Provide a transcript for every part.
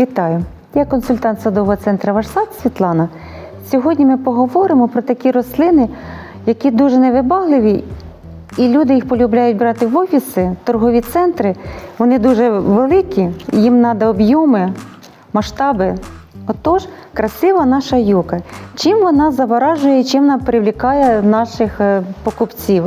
Вітаю! Я консультант садового центру Вашсад Світлана. Сьогодні ми поговоримо про такі рослини, які дуже невибагливі, і люди їх полюбляють брати в офіси, торгові центри. Вони дуже великі, їм треба об'єми, масштаби. Отож, красива наша юка. Чим вона заворажує, чим вона привлікає наших е, покупців?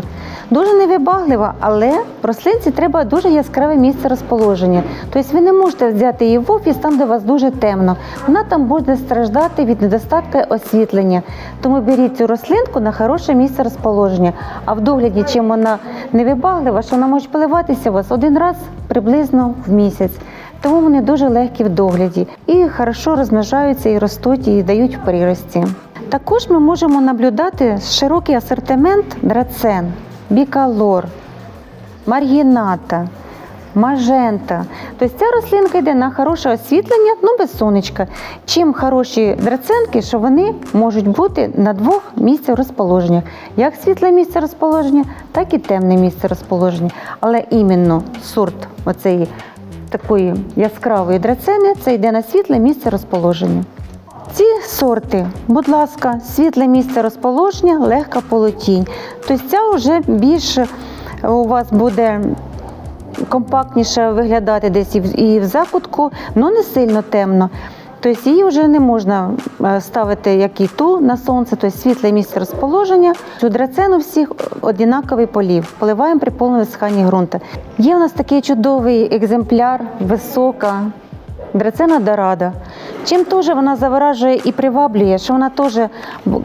Дуже невибаглива, але в рослинці треба дуже яскраве місце розположення. Тобто ви не можете взяти її в офіс там, де у вас дуже темно. Вона там буде страждати від недостатку освітлення. Тому беріть цю рослинку на хороше місце розположення. А в догляді, чим вона невибаглива, що вона може поливатися у вас один раз приблизно в місяць. Тому вони дуже легкі в догляді і хорошо розмножаються і ростуть, і дають в прирості. Також ми можемо наблюдати широкий асортимент драцен, бікалор, маргіната, мажента. Тобто ця рослинка йде на хороше освітлення, ну без сонечка. Чим хороші драценки, що вони можуть бути на двох місцях розположення. Як світле місце розположення, так і темне місце розположення. Але іменно сорт оцеї такої яскравої драцени це йде на світле місце розположення. Ці сорти, будь ласка, світле місце розположення, легка полотінь. Тобто ця вже більш у вас буде компактніше виглядати десь і в, закутку, але не сильно темно. Тобто її вже не можна е, ставити, як і ту на сонце, тобто світле місце розположення. У драцену всіх однаковий полів. Поливаємо при повному висиханні ґрунту. Є у нас такий чудовий екземпляр, висока, драцена дорада. Чим теж вона заворажує і приваблює, що вона теж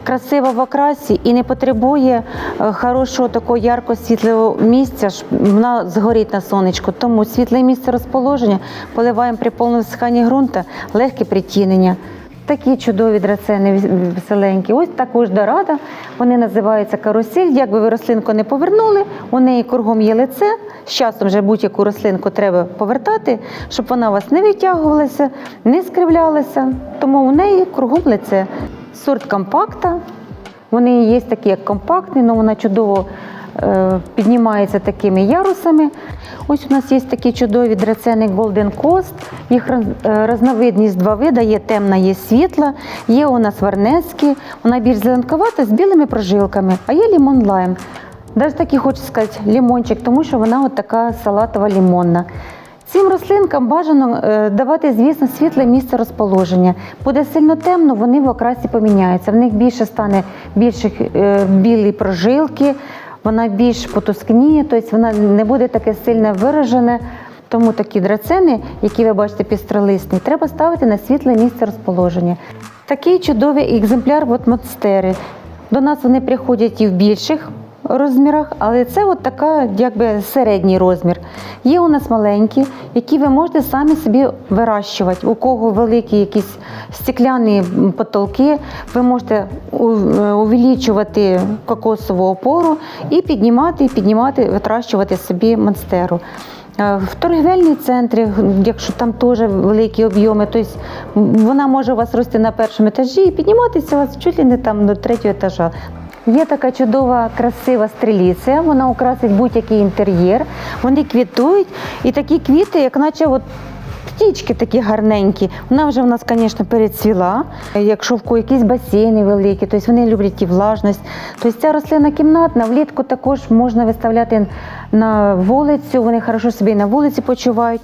красива в окрасі і не потребує е, хорошого такого ярко світлого місця, щоб вона згорить на сонечку. Тому світле місце розположення поливаємо при повному висиханні ґрунту, легке притінення. Такі чудові драцени веселенькі. Ось також дорада. Вони називаються карусель. Як би ви рослинку не повернули, у неї кругом є лице. З часом вже будь-яку рослинку треба повертати, щоб вона у вас не витягувалася, не скривлялася. Тому у неї кругом лице. Сорт компакта. Вони є такі, як компактні, але вона чудово піднімається такими ярусами. Ось у нас є такі чудові драцени Golden Coast. Їх е, різновидність два вида, є темна, є світла. Є у нас варнецькі, вона більш зеленковата з білими прожилками, а є лімон лайм. Навіть такі хочу сказати лімончик, тому що вона от така салатова лімонна. Цим рослинкам бажано е, давати, звісно, світле місце розположення. Буде сильно темно, вони в окрасі поміняються. В них більше стане більше е, білі прожилки, вона більш потускніє, тобто вона не буде таке сильно виражене. Тому такі драцени, які ви бачите пістролисні, треба ставити на світле місце розположення. Такий чудовий екземпляр от монстери. До нас вони приходять і в більших розмірах, але це от така, якби середній розмір. Є у нас маленькі, які ви можете самі собі вирощувати. У кого великі якісь стекляні потолки, ви можете е, увеличувати кокосову опору і піднімати, і піднімати, витращувати собі монстеру. Е, В торгівельні центрі, якщо там теж великі об'єми, тобто вона може у вас рости на першому етажі і підніматися у вас чуть ли не там до третього етажа. Є така чудова, красива стреліція, вона украсить будь-який інтер'єр. Вони квітують, і такі квіти, як наче от птічки такі гарненькі. Вона вже в нас, звісно, перецвіла. Якщо в якісь басейни великі, тобто вони люблять і влажність. Тобто ця рослина кімнатна, влітку також можна виставляти на вулицю, вони хорошо собі на вулиці почувають.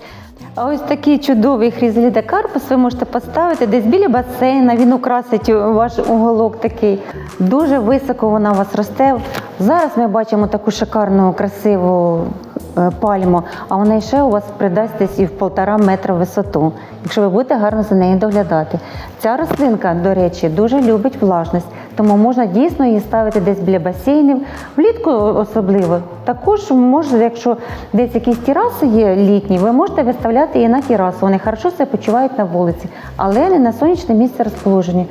Ось такий чудовий хрізаліда карпус ви можете поставити десь біля басейна, він украсить ваш уголок такий. Дуже високо вона у вас росте. Зараз ми бачимо таку шикарну, красиву пальму, а вона ще у вас придасть і в полтора метра висоту, якщо ви будете гарно за нею доглядати. Ця рослинка, до речі, дуже любить влажність, тому можна дійсно її ставити десь біля басейнів, влітку особливо. Також може, якщо десь якісь тераси є літні, ви можете виставляти її на терасу. Вони хорошо себе почувають на вулиці, але не на сонячне місце розположення.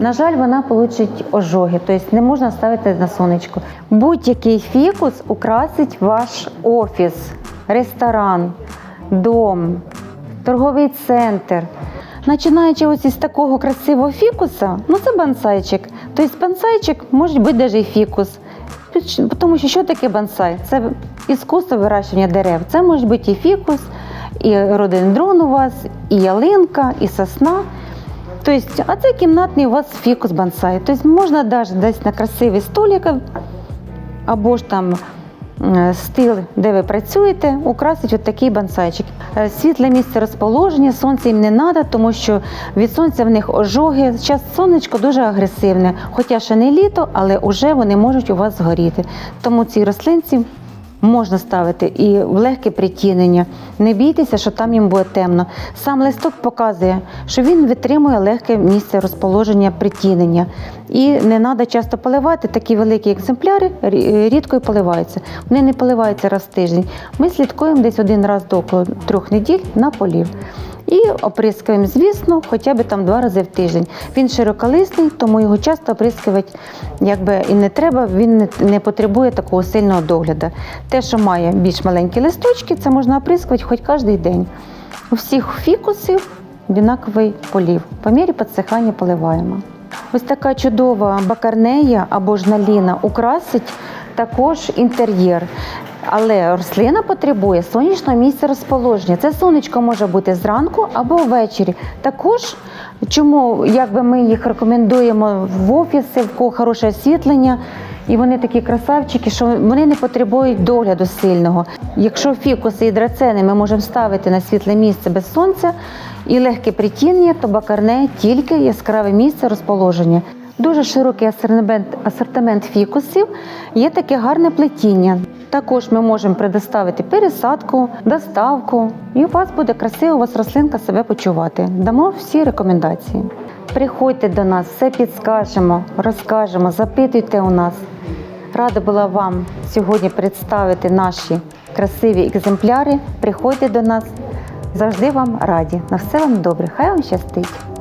На жаль, вона получить ожоги, тобто не можна ставити на сонечко. Будь-який фікус украсить ваш офіс, ресторан, дом, торговий центр. Починаючи ось із такого красивого фікуса, ну це бонсайчик. Тобто бонсайчик може бути навіть і фікус. Тому що що таке бонсай? Це іскусство вирощування дерев. Це може бути і фікус, і рододендрон у вас, і ялинка, і сосна. Тобто, а це кімнатний у вас фікус бонсай. Тобто можна навіть десь на красивий столик або ж там стил, де ви працюєте, украсить от такий бонсайчик. Е, Світле місце розположення, сонце їм не треба, тому що від сонця в них ожоги. Зараз сонечко дуже агресивне, хоча ще не літо, але вже вони можуть у вас згоріти. Тому ці рослинці можна ставити і в легке притінення. Не бійтеся, що там їм буде темно. Сам листок показує, що він витримує легке місце розположення притінення. І не треба часто поливати. Такі великі екземпляри рідко і поливаються. Вони не поливаються раз в тиждень. Ми слідкуємо десь один раз до трьох неділь на полів. І оприскуємо, звісно, хоча б там два рази в тиждень. Він широколисний, тому його часто оприскувати якби і не треба, він не, потребує такого сильного догляду. Те, що має більш маленькі листочки, це можна оприскувати хоч кожен день. У всіх фікусів однаковий полів. По мірі підсихання поливаємо. Ось така чудова бакарнея або ж наліна украсить також інтер'єр. Але рослина потребує сонячного місця розположення. Це сонечко може бути зранку або ввечері. Також чому якби ми їх рекомендуємо в офіси, в кого хороше освітлення, і вони такі красавчики, що вони не потребують догляду сильного. Якщо фікуси і драцени ми можемо ставити на світле місце без сонця і легке притіння, то бакарне тільки яскраве місце розположення. Дуже широкий асортимент, асортимент фікусів, є таке гарне плетіння. Також ми можемо предоставити пересадку, доставку, і у вас буде красиво у вас рослинка себе почувати. Дамо всі рекомендації. Приходьте до нас, все підскажемо, розкажемо, запитуйте у нас. Рада була вам сьогодні представити наші красиві екземпляри. Приходьте до нас, завжди вам раді. На все вам добре. Хай вам щастить.